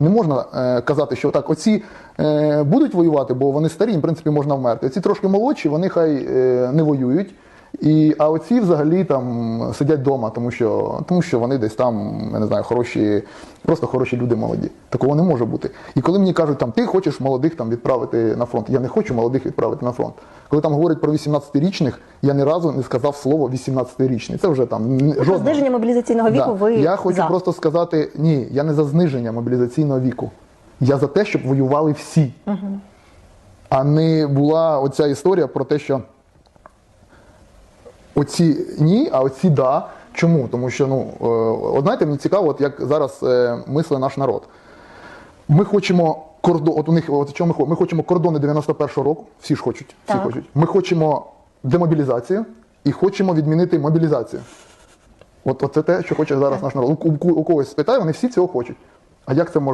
Не можна е, казати, що так, оці е, будуть воювати, бо вони старі, в принципі, можна вмерти. Ці трошки молодші, вони хай е, не воюють. І, а оці взагалі там сидять вдома, тому що, тому що вони десь там, я не знаю, хороші, просто хороші люди молоді. Такого не може бути. І коли мені кажуть, там, ти хочеш молодих там, відправити на фронт, я не хочу молодих відправити на фронт. Коли там говорять про 18-річних, я ні разу не сказав слово 18-річний. Це вже там Про жодного. зниження мобілізаційного віку Да. ви Я хочу за. просто сказати: ні, я не за зниження мобілізаційного віку. Я за те, щоб воювали всі. А не була оця історія про те, що оці ні, а оці да. Чому? Тому що, ну, е, от знаєте, мені цікаво, от як зараз е, мислить наш народ. Ми хочемо кордон, от у них, от що ми хочемо? Ми хочемо кордони 91-го року, всі ж хочуть, всі Так. хочуть. Ми хочемо демобілізацію і хочемо відмінити мобілізацію. От, от це те, що хоче зараз наш народ. У, у, у когось спитаю, вони всі цього хочуть. А як це можна?